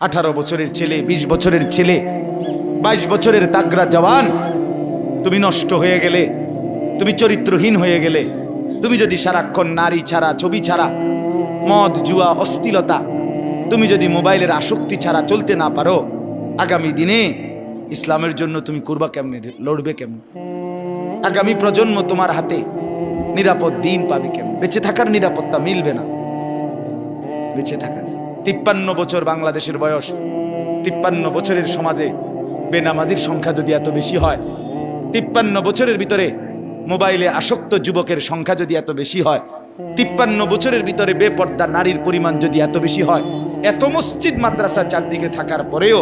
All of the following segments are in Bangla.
আঠারো বছরের ছেলে ২০ বছরের ছেলে, বাইশ বছরের তাগরা জওয়ান। তুমি নষ্ট হয়ে গেলে, তুমি চরিত্রহীন হয়ে গেলে, তুমি যদি সারাক্ষণ নারী ছাড়া, ছবি ছাড়া, মদ, জুয়া, অস্থিলতা, তুমি যদি মোবাইলের আসক্তি ছাড়া চলতে না পারো, আগামী দিনে ইসলামের জন্য তুমি করবা কেমনে, লড়বে কেমন? আগামী প্রজন্ম তোমার হাতে নিরাপদ দিন পাবে কেমন? বেঁচে থাকার নিরাপত্তা মিলবে না। বেঁচে থাকার তিপ্পান্ন বছর বাংলাদেশের বয়স, তিপ্পান্ন বছরের সমাজে বেনামাজির সংখ্যা যদি এত বেশি হয়, তিপ্পান্ন বছরের ভিতরে মোবাইলে আসক্ত যুবকের সংখ্যা যদি এত বেশি হয়, তিপ্পান্ন বছরের ভিতরে বেপর্দা নারীর পরিমাণ যদি এত বেশি হয়, এত মসজিদ, মাদ্রাসা চারদিকে থাকার পরেও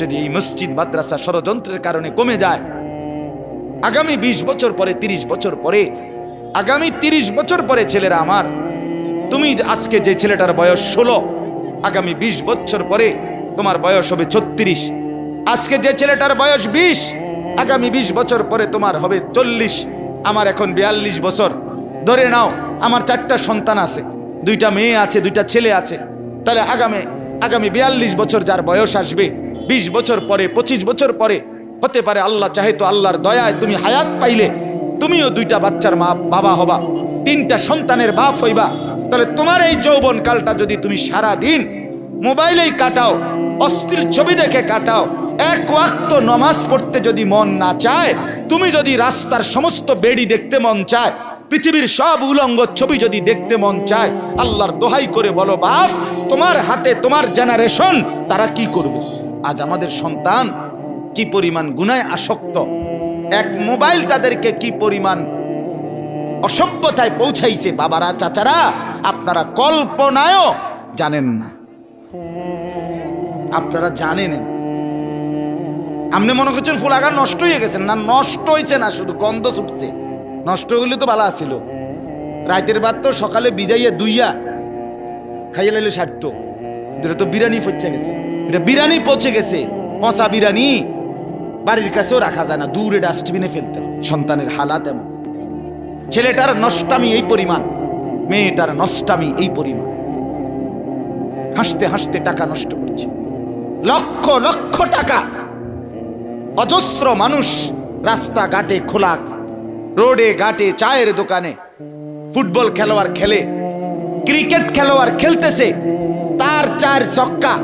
যদি এই মসজিদ, মাদ্রাসা ষড়যন্ত্রের কারণে কমে যায়, আগামী ২০ বছর পরে ৩০ বছর পরে, আগামী ৩০ বছর পরে ছেলেরা আমার তুমি আজকে যে ছেলেটার বয়স ষোলো, আগামী ২০ বছর পরে তোমার বয়স হবে ছত্রিশ। আজকে যে ছেলেটার বয়স ২০ আগামী ২০ বছর পরে তোমার হবে চল্লিশ। আমার এখন বিয়াল্লিশ বছর। ধরে নাও, আমার চারটা সন্তান আছে। দুইটা মেয়ে আছে, দুইটা ছেলে আছে। তাহলে আগামী আগামী বিয়াল্লিশ বছর যার বয়স আসবে ২০ বছর পরে ২৫ বছর পরে, হতে পারে আল্লাহ চাহে তো আল্লাহর দয়ায় তুমি হায়াত পাইলে, তুমিও দুইটা বাচ্চার মা বাবা হবা, তিনটা সন্তানের বাপ হইবা। তাহলে তোমার এই যৌবন কালটা যদি তুমি সারা দিন মোবাইলেই কাটাও, অস্থির ছবি দেখে কাটাও, এক ওয়াক্ত নমাজ পড়তে যদি মন না চায়, তুমি যদি রাস্তার সমস্ত বেড়ি দেখতে মন চায়, পৃথিবীর সব উলঙ্গ ছবি যদি দেখতে মন চায়, আল্লাহর দোহাই করে বলো, বাপ, তোমার হাতে তোমার জেনারেশন তারা কি করবে? আজ আমাদের সন্তান কি পরিমাণ গুনায় আসক্ত? এক মোবাইল তাদেরকে কি পরিমাণ অসভ্যতায় পৌঁছাইছে বাবারা, চাচারা। আপনারা কল্পনায়ও জানেন না। আপনারা জানেন। আপনি মনে করছেন ফুলাগা নষ্ট হয়ে গেছেন। না, নষ্ট হয়েছে না, শুধু গন্ধ ছুটছে। নষ্ট হইলে তো ভালো আছিল। রাতের বাদ তো সকালে বিজাইয়া দুইয়া খাইয়া লাইলে সারতো। এটা তো বিরিয়ানি পচে গেছে। এটা বিরিয়ানি পচে গেছে। পচা বিরিয়ানি বাড়ির কাছেও রাখা যায় না। দূরে ডাস্টবিনে ফেলতে। সন্তানের হালাত এমন। ছেলেটার নষ্টামি এই পরিমাণ, মেয়েটার নষ্টামি এই পরিমাণ। হাসতে হাসতে টাকা নষ্ট করছে। লক্ষ লক্ষ টাকা। অজস্র মানুষ রাস্তা ঘাটে খোলা, রোডে ঘাটে চায়ের দোকানে, ফুটবল খেলোয়াড় খেলে, ক্রিকেট খেলোয়াড় খেলতেছে, তার চার চক্কা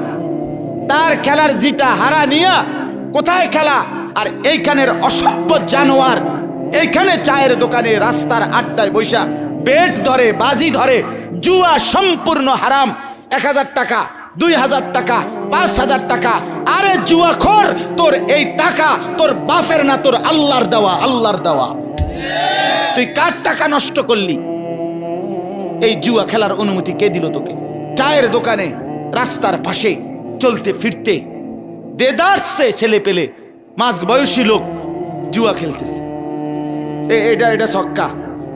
তার খেলার জিতা হারা নিয়া কোথায় খেলা? আর এইখানের অসভ্য জানোয়ার এইখানে চায়ের দোকানে রাস্তার আড্ডায় বৈশা বেট ধরে, বাজি ধরে, জুয়া সম্পূর্ণ হারাম। এক হাজার টাকা, দুই হাজার টাকা, পাঁচ হাজার টাকা। আরে জুয়া খোর তোর এই টাকা তোর বাপের না, তোর আল্লাহর দেওয়া আল্লাহর দেওয়া। তুই কার টাকা নষ্ট করলি? এই জুয়া খেলার অনুমতি কে দিল তোকে? চায়ের দোকানে, রাস্তার পাশে, চলতে ফিরতে। দেদারসে ছেলে পেলে মাঝ বয়সী লোক জুয়া খেলতেছে। এটা এটা ছক্কা।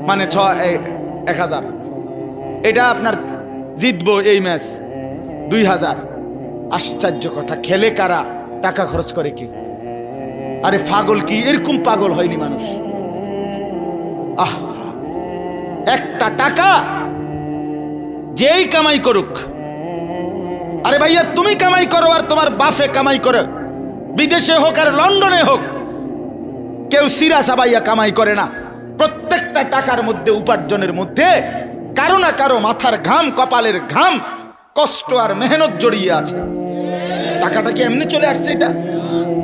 মানে ছ এক হাজার। এটা আপনার জিতবো এই ম্যাচ। দুই হাজার। আশ্চর্য কথা। খেলে কারা? টাকা খরচ করে কি? আরে পাগল কি? এরকম পাগল হয়নি মানুষ। আহ! একটা টাকা যেই কামাই করুক। আরে ভাইয়া, তুমি কামাই করো আর তোমার বাফে কামাই করো। বিদেশে হোক আর লন্ডনে হোক। কেউ সিরা সাবাইয়া কামাই করে না। প্রত্যেকটা টাকার মধ্যে, উপার্জনের মধ্যে কারও না কারও মাথার ঘাম, কপালের ঘাম, কষ্ট আর মেহনত জড়িয়ে আছে। টাকাটা কি এমনি চলে আসছে এটা?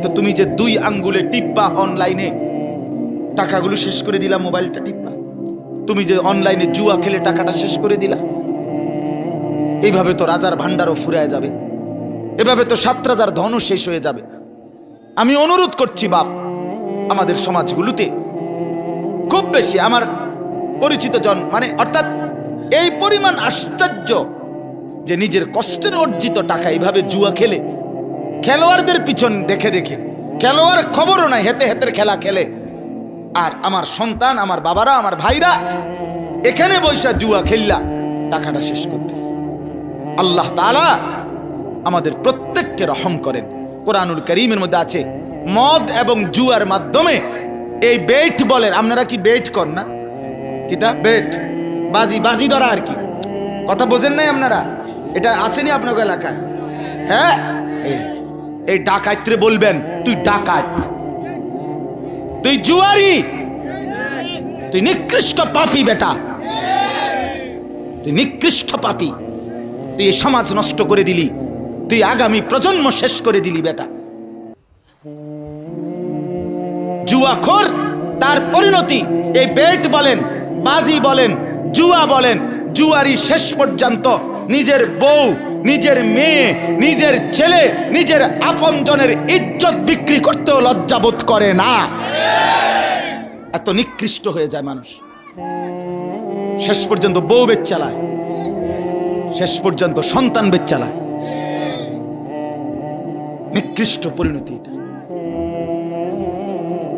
তো তুমি যে দুই আঙ্গুলে টিপ্পা অনলাইনে টাকাগুলো শেষ করে দিলা, মোবাইলটা টিপ্পা। তুমি যে অনলাইনে জুয়া খেলে টাকাটা শেষ করে দিলা। এইভাবে তো রাজার ভান্ডারও ফুরায় যাবে। এভাবে তো সাত রাজার ধনও শেষ হয়ে যাবে। আমি অনুরোধ করছি, বাপ। আমাদের সমাজগুলোতে খুব বেশি আমার পরিচিত জন মানে অর্থাৎ এই পরিমাণ আশ্চর্য যে নিজের কষ্টের অর্জিত টাকা এইভাবে জুয়া খেলে, খেলোয়াড়দের পিছন দেখে দেখে, খেলোয়াড় খবরও নাই, হেতে হেতের খেলা খেলে। আর আমার সন্তান, আমার বাবারা, আমার ভাইরা এখানে বৈশা জুয়া খেললা, টাকাটা শেষ করতেছে। আল্লাহ তাআলা আমাদের প্রত্যেককে রহম করেন। কোরআনুল করিমের মধ্যে আছে মদ এবং জুয়ার মাধ্যমে এই বেট বলেন, আপনারা কি বেট কর না? কিতা? বেট। বাজি বাজি ধরা আর কি। কথা বোঝেন নাই আপনারা? এটা আসেনি আপনার এলাকায়? হ্যাঁ? এই- ডাকাইত্রে বলবেন, তুই ডাকাত। তুই জুয়ারি। তুই নিকৃষ্ট পাপি বেটা। তুই নিকৃষ্ট পাপি। তুই সমাজ নষ্ট করে দিলি। তুই আগামী প্রজন্ম শেষ করে দিলি বেটা। জুয়াখোর তার পরিণতি। এই বেট বলেন, বাজি বলেন, জুয়া বলেন জুয়ারি শেষ পর্যন্ত নিজের বউ, নিজের মেয়ে, নিজের ছেলে, নিজের আপনজনের ইজ্জত বিক্রি করতেও লজ্জাবোধ করে না। এত নিকৃষ্ট হয়ে যায় মানুষ। শেষ পর্যন্ত বউ বেচ চালায়। শেষ পর্যন্ত সন্তান বেচ চালায়। নিকৃষ্ট পরিণতি এটা।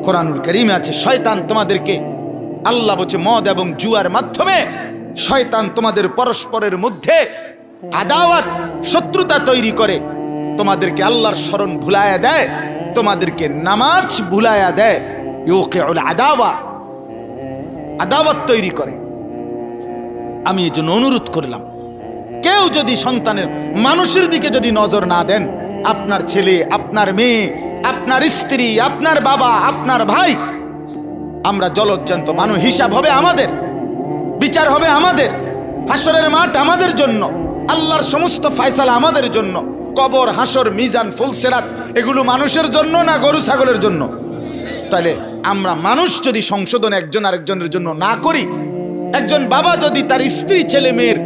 কোরআনুল করিমে আছে, শয়তান তোমাদেরকে, আল্লাহ বলছে মদ এবং জুয়ার মাধ্যমে শয়তান তোমাদের পরস্পরের মধ্যে আদাওয়াত, শত্রুতা তৈরি করে। তোমাদেরকে আল্লাহর স্মরণ ভুলায়া দেয়, তোমাদেরকে নামাজ ভুলায়া দেয়। আদাওয়া, আদাওয়াত তৈরি করে। আমি এই জন্য অনুরোধ করলাম, কেউ যদি সন্তানের, মানুষের দিকে যদি নজর না দেন, আপনার ছেলে, আপনার মেয়ে আপনার স্ত্রী, আপনার বাবা, আপনার ভাই, আমরা জলজ্জান্ত মানুষ, হিসাব হবে আমাদের, বিচার হবে আমাদের, হাসরের মাঠ আমাদের জন্য, আল্লাহর সমস্ত ফায়সালা আমাদের জন্য, কবর, হাসর, মিজান ফুলসেরাত এগুলো মানুষের জন্য না গরু ছাগলের জন্য? তাহলে আমরা মানুষ যদি সংশোধন একজন আরেকজনের জন্য না করি, একজন বাবা যদি তার স্ত্রী, ছেলে, মেয়ের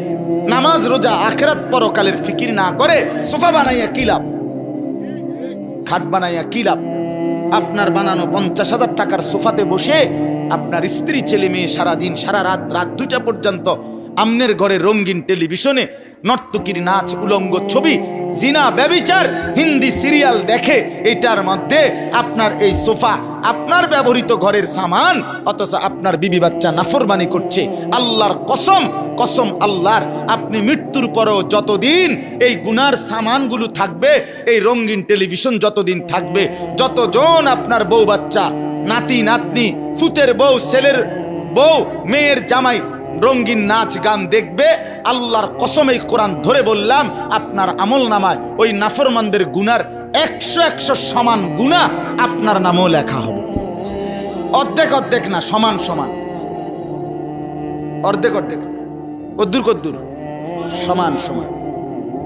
নামাজ, রোজা, আখেরাত পরকালের ফিকির না করে, সোফা বানাইয়া কি লাভ? খাট বানাইয়া কি লাভ? আপনার বানানো পঞ্চাশ হাজার টাকার সোফাতে বসে আপনার স্ত্রী, ছেলে মেয়ে সারাদিন, সারা রাত রাত দুটা পর্যন্ত আমনের ঘরে রঙিন টেলিভিশনে নর্তকীর নাচ, উলঙ্গ ছবি জিনা, ব্যবিচার, হিন্দি সিরিয়াল দেখে এটার মধ্যে আপনার এই সোফা, আপনার ব্যবহৃত ঘরের সামান, অথচ আপনার বিবি বাচ্চা নাফরবানি করছে। আল্লাহর কসম কসম আল্লাহর, আপনি মৃত্যুর পরেও যতদিন এই গুনার সামানগুলো থাকবে, এই রঙিন টেলিভিশন যতদিন থাকবে, যতজন আপনার বউ বাচ্চা, নাতি, নাতনি, ফুতের বউ, ছেলের বউ, মেয়ের জামাই রঙ্গিন নাচ গান দেখবে, আল্লাহর কসম এই কোরআন ধরে বললাম, আপনার আমল নামায় ওই নাফরমানদের গুনার একশো একশো সমান গুণা আপনার নামও লেখা হবে অর্ধেক অর্ধেক না, সমান সমান। অর্ধেক অর্ধেক। কদ্দুর কদ্দুর। সমান সমান।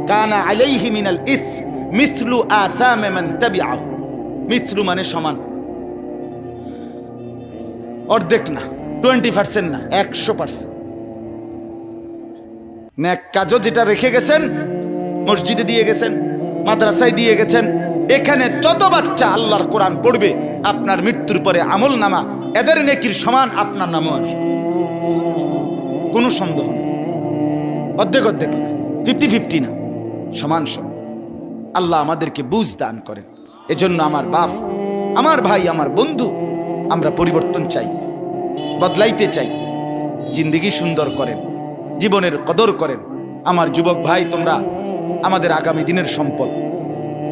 কানা আলাইহি মিনাল ইস, মিসলু আসামে মান তাবিআহু। মিসলু মানে সমান। অর্ধেক না, টোয়েন্টি পার্সেন্ট না, একশো পার্সেন্ট। ন্যাক কাজও যেটা রেখে গেছেন, মসজিদে দিয়ে গেছেন, মাদ্রাসায় দিয়ে গেছেন, এখানে যত বাচ্চা আল্লাহর কোরআন পড়বে, আপনার মৃত্যুর পরে আমল নামা, এদের নেকির সমান আপনার নামও আসবে। কোনো সন্দেহ নেই। অর্ধেক অর্ধেক ফিফটি ফিফটি না। সমান সমান। আল্লাহ আমাদেরকে বুঝ দান করেন। এজন্য আমার বাপ, আমার ভাই, আমার বন্ধু, আমরা পরিবর্তন চাই, বদলাইতে চাই, জিন্দিগি সুন্দর করেন। জীবনের কদর করেন। আমার যুবক ভাই, তোমরা আমাদের আগামী দিনের সম্পদ।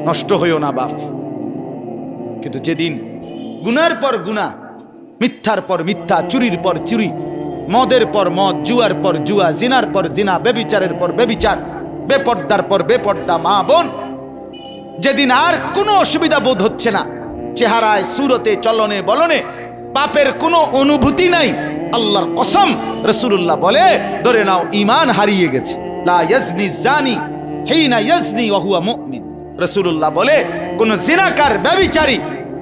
নষ্ট হইও না, বাপ। কিন্তু যেদিন গুনার পর গুনা মিথ্যার পর মিথ্যা, চুরির পর চুরি, মদের পর মদ, জুয়ার পর জুয়া, জিনার পর জিনা, বেবিচারের পর বেবিচার, বেপর্দার পর বেপর্দা, মা, বোন, যেদিন আর কোনো অসুবিধা বোধ হচ্ছে না, চেহারায়, সুরতে, চলনে, বলনে পাপের কোনো অনুভূতি নাই। আল্লাহর কসম রসুল্লাহ বলে, ধরে নাও ইমান হারিয়ে গেছে। রসুল্লাহ বলে, কোন জিনাকার, ব্যভিচারী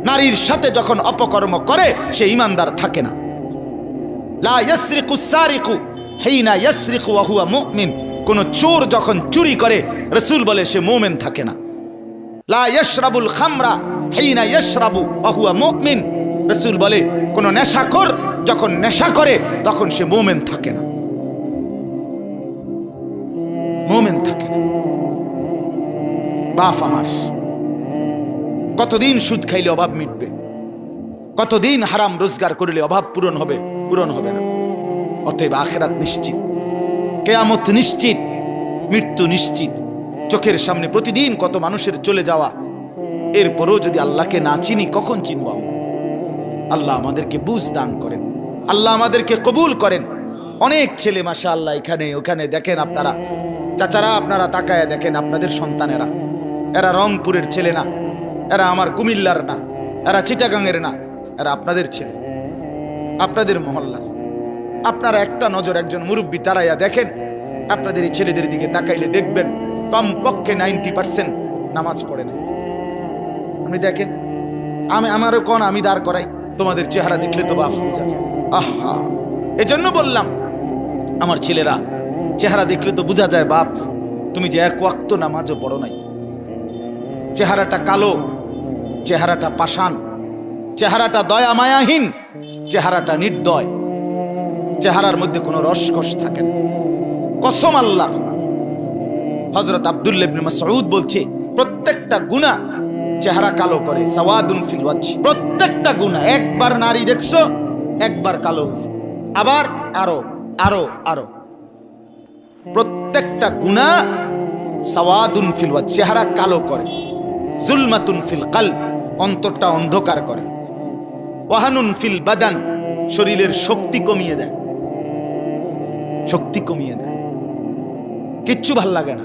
নারীর সাথে যখন অপকর্ম করে, সে ইমানদার থাকে না। লা ইয়াসরিকু সারিকু হিনা ইয়াসরিকু ওয়া হুয়া মুমিন। কোন চোর যখন চুরি করে, রসুল বলে, সে মুমিন থাকে না। লা ইয়াশরাবুল খামরা হিনা ইয়াশরাবু ওয়া হুয়া মুমিন। রাসূল বলে, কোন নেশাখোর যখন নেশা করে, তখন সে মোমেন থাকে না। মুমিন থাকে না। বাপ আমার, কতদিন সুদ খাইলে অভাব মিটবে? কতদিন হারাম রোজগার করলে অভাব পূরণ হবে পূরণ হবে না। অতএব আখেরাত নিশ্চিত, কেয়ামত নিশ্চিত, মৃত্যু নিশ্চিত। চোখের সামনে প্রতিদিন কত মানুষের চলে যাওয়া, এরপরও যদি আল্লাহকে না চিনি, কখন চিনব আল্লাহ আমাদেরকে বুঝ দান করেন। আল্লাহ আমাদেরকে কবুল করেন। অনেক ছেলে মাসা আল্লাহ এখানে, ওখানে, দেখেন আপনারা। চাচারা আপনারা তাকায় দেখেন আপনাদের সন্তানেরা। এরা রংপুরের ছেলে না, এরা আমার কুমিল্লার না, এরা চিটাগাংয়ের না, এরা আপনাদের ছেলে, আপনাদের মহল্লার। আপনারা একটা নজর একজন মুরব্বী তারাইয়া দেখেন, আপনাদের এই ছেলেদের দিকে তাকাইলে দেখবেন কমপক্ষে নাইনটি পার্সেন্ট নামাজ পড়ে না আপনি দেখেন, আমি, আমারও কোন আমি দাঁড় করাই, তোমাদের চেহারা দেখলে তো বাফ বোঝা আহা। এজন্য বললাম, আমার ছেলেরা, চেহারা দেখলে তো বোঝা যায়, বাপ, তুমি যে এক ওয়াক্ত নামাজও বড় নাই। চেহারাটা কালো, চেহারাটা পাষাণ, চেহারাটা দয়া মায়াহীন চেহারাটা নির্দয়। চেহারার মধ্যে কোনো রসকস থাকে না। কসম আল্লাহ হজরত আব্দুল্লাহ মাসউদ বলছে, প্রত্যেকটা গুনাহ চেহারা কালো করে, সাওয়াদুন ফিল প্রত্যেকটা গুনাহ, একবার নারী দেখছ একবার কালো হয়েছে। আবার আরও আরও আরও। প্রত্যেকটা গুনাহ সাওয়াদুন ফিল চেহারা কালো করে। জুলমাতুন ফিল কাল অন্তরটা অন্ধকার করে। ওয়াহানুন ফিল বাদান, শরীরের শক্তি কমিয়ে দেয়। শক্তি কমিয়ে দেয়। কিচ্ছু ভালো লাগে না।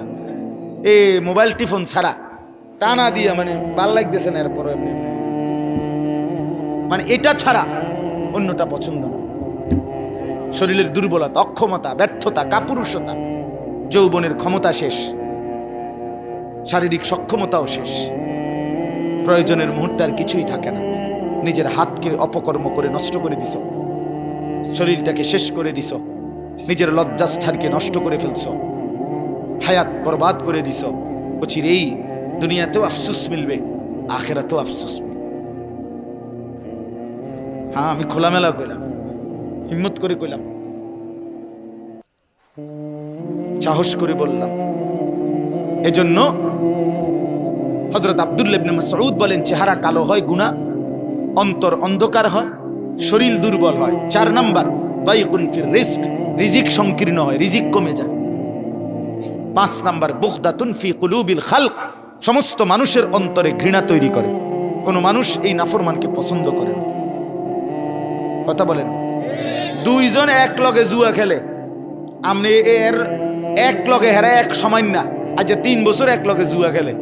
এ মোবাইল টিফোন ছাড়া, টানা দিয়ে মানে ভালো লাগতেছে না এরপর। মানে এটা ছাড়া অন্যটা পছন্দ না। শরীরের দুর্বলতা, অক্ষমতা, ব্যর্থতা, কাপুরুষতা, যৌবনের ক্ষমতা শেষ, শারীরিক সক্ষমতাও শেষ। প্রয়োজনের মুহূর্তে আর কিছুই থাকে না। নিজের হাতকে অপকর্ম করে নষ্ট করে দিছ শরীরটাকে শেষ করে দিছ নিজের লজ্জাস্থানকে নষ্ট করে ফেলছ হায়াত বরবাদ করে দিছ বলছি এই দুনিয়াতেও আফসুস মিলবে, আখেরাতেও আফসুস হ্যাঁ আমি খোলামেলা কইলাম। হিম্মত করে কইলাম। সাহস করে বললাম। এজন্য হজরত আবদুল্লাবনে মাসউদ বলেন, চেহারা কালো হয়, গুণা। অন্তর অন্ধকার হয়, শরীর দুর্বল হয়। চার নাম্বার দাইকুন ফির রিস্ক রিজিক সংকীর্ণ হয়, রিজিক কমে যায়। পাঁচ নাম্বার বুখদাতুন ফি কুলুবিল খালক। সমস্ত মানুষের অন্তরে ঘৃণা তৈরি করে। কোনো মানুষ এই নাফরমানকে পছন্দ করে না। কথা বলেন। দুইজন এক লগে জুয়া খেলে। আপনি এর এক লগে হেরা এক সময় না আজ তিন বছর এক লগে জুয়া খেলে।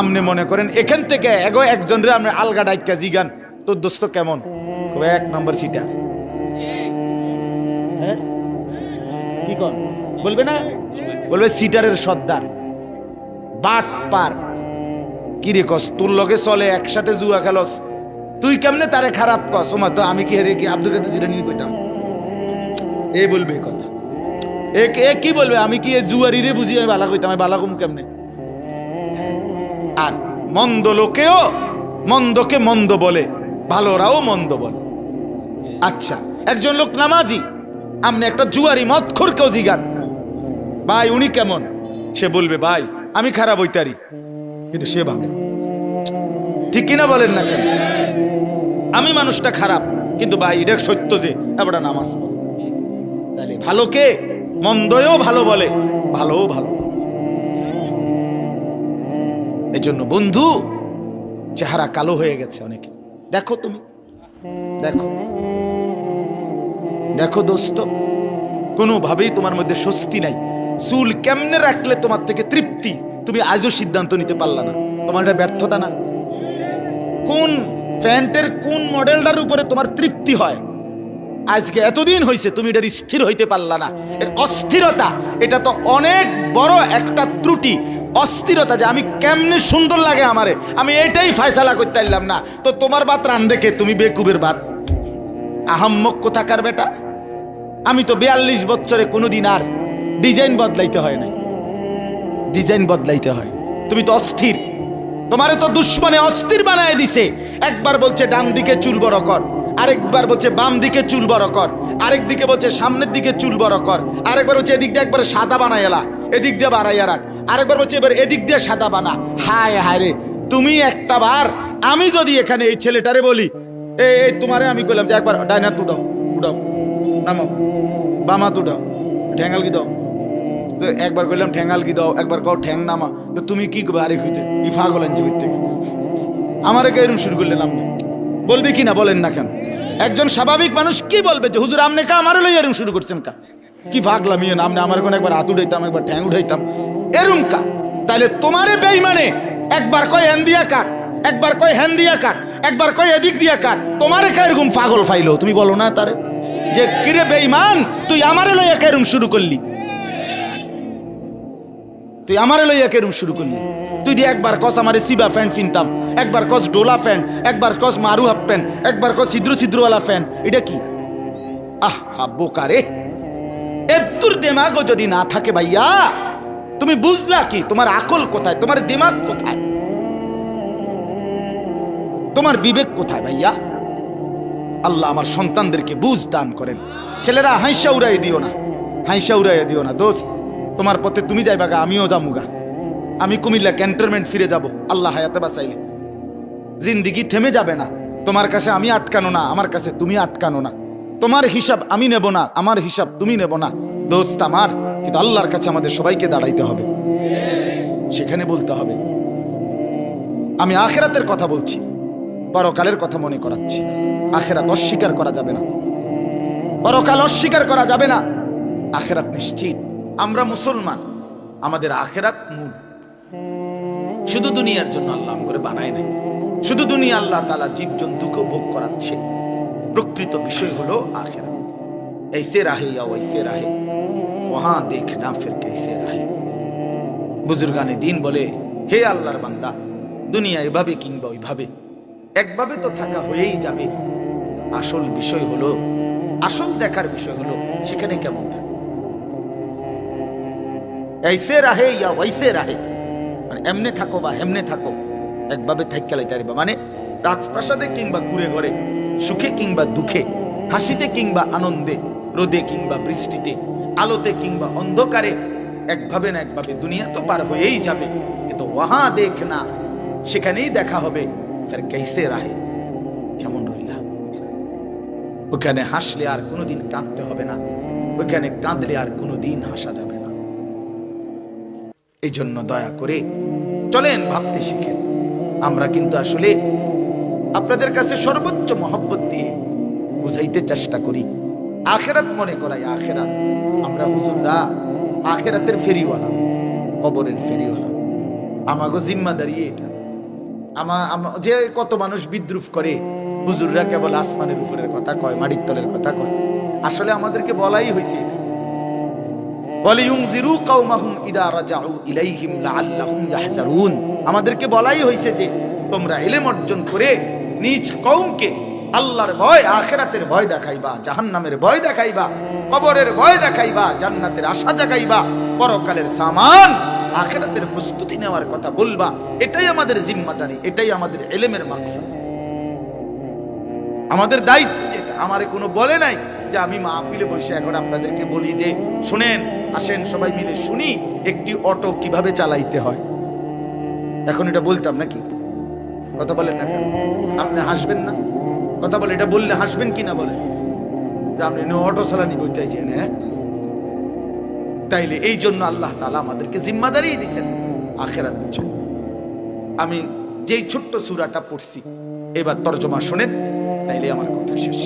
আপনি মনে করেন, এখান থেকে এগো একজন রে আপনি আলগা ডাইকা জিগান, তোর দোস্ত কেমন? এক নম্বর সিটার। হ্যাঁ? কি কর বলবে না? বলবে সিটারের সর্দার। বাট পার কি রে কস, তোর লগে চলে, একসাথে জুয়া খেলস। তুই কেমনে তারে খারাপ কস? ওমা, তো আমি কি হেরে কি আব্দুল কাদের জিরানি কইতাম? এ বলবে কথা। এ এ কি বলবে? আমি কি এ জুয়ারি রে বুঝি, আমি বালা কইতাম, আমি বালা কম কেমনে? আর মন্দ লোকেও মন্দকে মন্দ বলে, ভালোরাও মন্দ বলে। আচ্ছা একজন লোক নামাজি আপনি একটা জুয়ারি মদ খোরকেও জিগান। ভাই, উনি কেমন? সে বলবে, ভাই, আমি খারাপ হইতারি। কিন্তু সে ভালো। ঠিক কিনা বলেন না কেন? আমি মানুষটা খারাপ, কিন্তু ভাই, এটা সত্য যে, এবার নামাজ পড়ে। তাহলে ভালো কে? মন্দয়ও ভালো বলে, ভালোও ভালো। এই জন্য বন্ধু, চেহারা কালো হয়ে গেছে অনেকে। দেখো তুমি, দেখো। দেখো দোস্ত, কোনোভাবেই তোমার মধ্যে স্বস্তি নাই। চুল কেমনে রাখলে তোমার থেকে তৃপ্তি? তুমি আজও সিদ্ধান্ত নিতে পারলা না। তোমার এটা ব্যর্থতা না? কোন প্যান্টের কোন মডেলটার উপরে তোমার তৃপ্তি হয়? আজকে এতদিন হয়েছে তুমি এটার স্থির হইতে পারলা না। অস্থিরতা, এটা তো অনেক বড় একটা ত্রুটি। অস্থিরতা যে আমি কেমনে সুন্দর লাগে আমারে। আমি এটাই ফায়সালা করতে পারলাম না। তো তোমার বাত রান দেখে তুমি বেকুবের বাত। আহাম্মক কোথাকার বেটা? আমি তো বিয়াল্লিশ বছরে কোনোদিন আর ডিজাইন বদলাইতে হয় নাই। ডিজাইন বদলাইতে হয়। তুমি তো অস্থির। তোমারে তো দুশ্মনে অস্থির বানায় দিছে। একবার বলছে, ডান দিকে চুল বড় কর। আরেকবার বলছে, বাম দিকে চুল বড় কর। আরেক দিকে বলছে, সামনের দিকে চুল বড় কর। আরেকবার বলছে, এদিক দিয়ে একবার সাদা বানাই এলা। এদিক দিয়ে বাড়াইয়া রাখ। আরেকবার বলছে, এবার এদিক দিয়ে সাদা বানা। হায় হায় রে, তুমি একটা বার আমি যদি এখানে এই ছেলেটারে বলি এই এই তোমারে আমি কইলাম যে একবার ডাইনার টুডাও উঠাও নামো বামা তুডাও ঠ্যাঙ্গাল কি দাও। তো একবার কইলাম ঠ্যাঙ্গাল কি দাও? একবার কও, ঠ্যাং নামা। তো তুমি কি আরে হইতে ই ফাগল আনছি করতে আমার এরকম শুরু আপনি? বলবে কি না বলেন না কেন? একজন স্বাভাবিক মানুষ কি বলবে যে, হুজুর, আপনি কা আমার লই এরকম শুরু করছেন কা? কি ফাগলাম ইয়ে আপনি আমার কোন একবার হাত উঠাইতাম, একবার ঠ্যাং উঠাইতাম? এরম কা? তাহলে তোমারে বেইমানে একবার কয় হ্যান কাট, একবার কয় হ্যান কাট, একবার কয় এদিক দিয়া কাট। তোমার একা এরকম পাগল ফাইলো? তুমি বলো না তারে? যে, কিরে বেঈমান, তুই আমারে লইয়া কেরম শুরু করলি? তুই আমারে লইয়া কেরম শুরু করলি? তুই দিয়ে একবার কস আমারে সিবা প্যান্ট কিনতাম একবার কস ডোলা প্যান্ট একবার কস মারু হাফ প্যান্ট একবার কস ছিদ্র ছিদ্রওয়ালা প্যান্ট এটা কি? আহ হা বোকারে এত্তুর দেমাগও যদি না থাকে ভাইয়া, তুমি বুঝলা কি, তোমার আকল কোথায়, তোমার দিমাগ কোথায়? তোমার বিবেক কোথায় ভাইয়া? আল্লাহ আমার সন্তানদেরকে বুঝ দান করেন। ছেলেরা হাইসা উড়াই দিও না, হাইসা উড়াই দিও না, দোস্ত। তোমার পথে তুমি যাইবা গা, আমিও যামুগা আমি কুমিল্লা ক্যান্টনমেন্ট ফিরে যাব, আল্লাহ হায়াতে বাঁচাইলে। জিন্দিগি থেমে যাবে না। তোমার কাছে আমি আটকানো না, আমার কাছে তুমি আটকানো না। তোমার হিসাব আমি নেব না, আমার হিসাব তুমি নেব না। দোস্ত আমার, কিন্তু আল্লাহর কাছে আমাদের সবাইকে দাঁড়াইতে হবে। সেখানে বলতে হবে, আমি আখেরাতের কথা বলছি, পরকালের কথা মনে করাচ্ছি। আখেরাত অস্বীকার করা যাবে না। পরকাল অস্বীকার করা যাবে না। আখেরাত নিশ্চিত। আমরা মুসলমান আমাদের আখেরাত মূল শুধু দুনিয়ার জন্য আল্লাহ করে বানায় নাই শুধু দুনিয়া আল্লাহ তালা জীব জন্তুকে ভোগ করাচ্ছে প্রকৃত বিষয় হলো আখেরাত ऐसे राहे या वैसे राहे वहां देखना फिर कैसे राहे বুজুর্গানে দিন বলে হে আল্লাহর বান্দা দুনিয়া এভাবে কিংবা ওইভাবে একভাবে তো থাকা হয়েই যাবে আসল বিষয় হলো আসল দেখার বিষয় হলো সেখানে কেমন থাকে ऐसे রাহে ইয়া ওয়াইসে রাহে মানে এমনে থাকো বা হেমনে থাকো একভাবে থাইকা লাইতে মানে রাজপ্রাসাদে কিংবা ঘুরে ঘরে সুখে কিংবা দুঃখে হাসিতে কিংবা আনন্দে রোদে কিংবা বৃষ্টিতে আলোতে কিংবা অন্ধকারে একভাবে না একভাবে দুনিয়া তো পার হয়েই যাবে কিন্তু ওয়াহা দেখ না সেখানেই দেখা হবে ফের কেসে রাহে কেমন রইলা ওখানে হাসলে আর কোনোদিন কাঁদতে হবে না ওখানে কাঁদলে আর কোনোদিন হাসা যাবে এই জন্য দয়া করে চলেন ভাবতে শিখেন। আমরা কিন্তু আসলে আপনাদের কাছে সর্বোচ্চ মহব্বত দিয়ে বুঝাইতে চেষ্টা করি। আখেরাত মনে করাই আখেরাত। আমরা হুজুররা আখেরাতের ফেরিওয়ালা, কবরের ফেরিওয়ালা। আমাগো জিম্মাদারি এটা। আমা- যে কত মানুষ বিদ্রুপ করে, হুজুররা কেবল আসমানের উপরের কথা কয়, মাটির তলের কথা কয়। আসলে আমাদেরকে বলাই হয়েছে এটা। আমাদেরকে বলাই হয়েছে যে, তোমরা ইলম অর্জন করে নিজ কওমকে আল্লাহর ভয়, আখেরাতের ভয় দেখাইবা, জাহান্নামের ভয় দেখাইবা, কবরের ভয় দেখাইবা, জান্নাতের আশা জাগাইবা, পরকালের সামান, আখেরাতের প্রস্তুতি নেওয়ার কথা বলবা। এটাই আমাদের জিম্মাদারি, এটাই আমাদের এলেমের মাকসাদ। আমাদের দায়িত্ব যেটা, আমারে কোনো বলে নাই যে আমি মাহফিলে বসে এখন আপনাদেরকে বলি যে, শুনেন আসেন, সবাই মিলে শুনি একটি অটো কীভাবে চালাইতে হয়। এখন এটা বলতাম নাকি? কথা বলেন না আপনি হাসবেন না? কথা বলে, এটা বললে হাসবেন কি না বলেন আপনি অটো চালানি বলতে চাইছেন হ্যাঁ? তাইলে এই জন্য আল্লাহ তাআলা আমাদেরকে জিম্মাদারি দিয়েছেন আখেরাত বুঝছেন আমি যেই ছোট্ট সূরাটা পড়ছি, এবার তর্জমা শুনেন, তাইলে আমার কথা শেষ।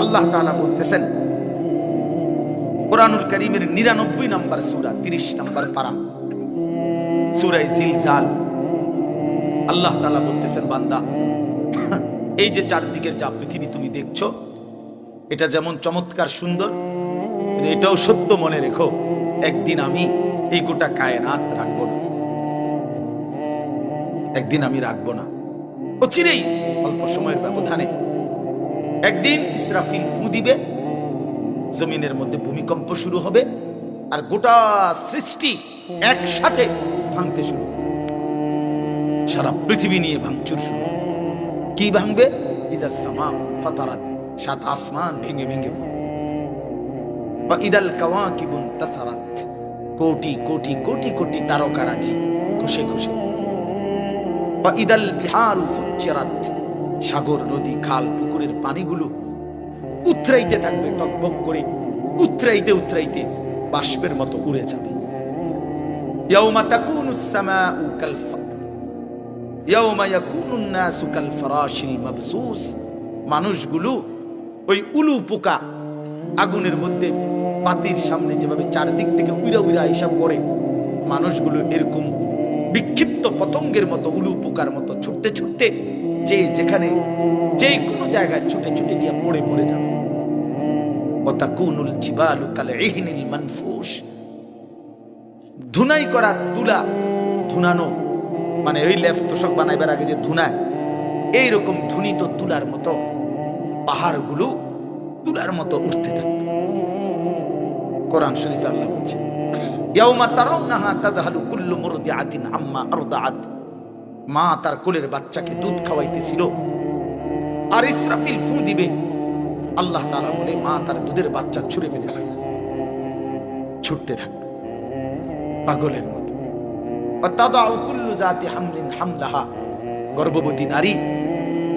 আল্লাহ তাআলা বলতেছেন কোরআনুল করিমের নিরানব্বই নাম্বার সুরা, তিরিশ নম্বর পারা। সূরাই জিলজাল। আল্লাহ তাআলা বলতেছেন, বান্দা, এই যে চারদিকের যা পৃথিবী তুমি দেখছ, এটা যেমন চমৎকার সুন্দর এটাও সত্য মনে রেখো, একদিন আমি এই গোটা কায়নাত রাখব না। একদিন আমি রাখব না। ও চিরেই অল্প সময়ের ব্যবধানে, একদিন ইসরাফিল ফু দিবে জমিনের মধ্যে ভূমিকম্প শুরু হবে আর গোটা সৃষ্টি একসাথে ভাঙতে শুরু সারা পৃথিবী নিয়ে ভাঙচুর শুরু কি ভাঙবে? ইজা সামা সাত আসমান ভেঙে ভেঙে। বা ইদাল কাওয়াকিবুন তাসারাত, কোটি কোটি কোটি কোটি তারকারাজি খুশে খুশে বা ইদাল বিহারু সাগর, নদী, খাল, পুকুরের পানিগুলো উতরাইতে থাকবে, টকবক করে। উতরাইতে উতরাইতে বাষ্পের মতো উড়ে যাবে। মানুষগুলো ওই উলু পোকা আগুনের মধ্যে পাতির সামনে যেভাবে চারদিক থেকে উইরা উইরা হিসাব করে, মানুষগুলো এরকম বিক্ষিপ্ত পতঙ্গের মতো উলু পোকার মতো ছুটতে ছুটতে যে যেখানে যে কোনো জায়গায় ছুটে ছুটে গিয়ে পড়ে মরে যাবে। ধুনাই করা তুলা ধুনানো মানে ওই লেফ তোষক বানাইবার আগে যে ধুনায়, এইরকম ধুনিত তুলার মতো পাহাড়গুলো তুলার মতো উঠতে থাকবে। কোরআন শরীফে আল্লাহ বলছে, ইয়াউমা তারাউনাহা তাযহালু কুল্লু মুরদিআতিন আম্মা আরদাআত। মা তার কোলের বাচ্চাকে দুধ খাওয়াইতেছিল। আর ইসরাফিল ফু দিবে। আল্লাহ তাআলা বলে, মা তার দুধের বাচ্চা ছুঁড়ে ফেলে। ছুটতে থাকবে পাগলের মতো। জাতি হামলিন হামলাহা। গর্ভবতী নারী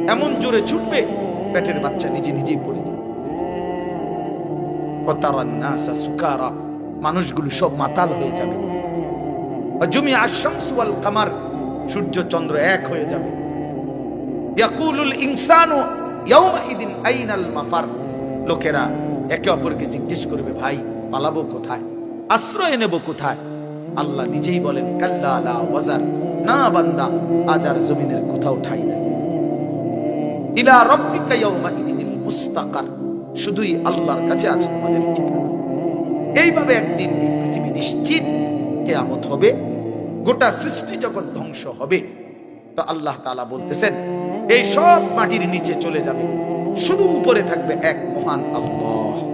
এমন জোরে ছুটবে, পেটের বাচ্চা নিজে নিজেই পড়ে যাবে মানুষগুলো সব মাতাল হয়ে যাবে। জমি আশামসু ওয়াল কামার। সূর্য চন্দ্র এক হয়ে যাবে। লোকেরা একে অপরকে জিজ্ঞেস করবে, ভাই, পালাবো কোথায়? আশ্রয় নেব কোথায়? আল্লাহ নিজেই বলেন ওয়াজার। না, বান্দা, আজ আর জমিনের কোথাও ঠাই নাই। ইলা রব্বিকা মুস্তাকার। শুধুই আল্লাহর কাছে আছে তোমাদের ঠিকানা। এইভাবে একদিন এই পৃথিবী নিশ্চিত কেয়ামত হবে। গোটা সৃষ্টি জগৎ ধ্বংস হবে। তো আল্লাহ তালা বলতেছেন, এই সব মাটির নিচে চলে যাবে। শুধু উপরে থাকবে এক মহান আল্লাহ।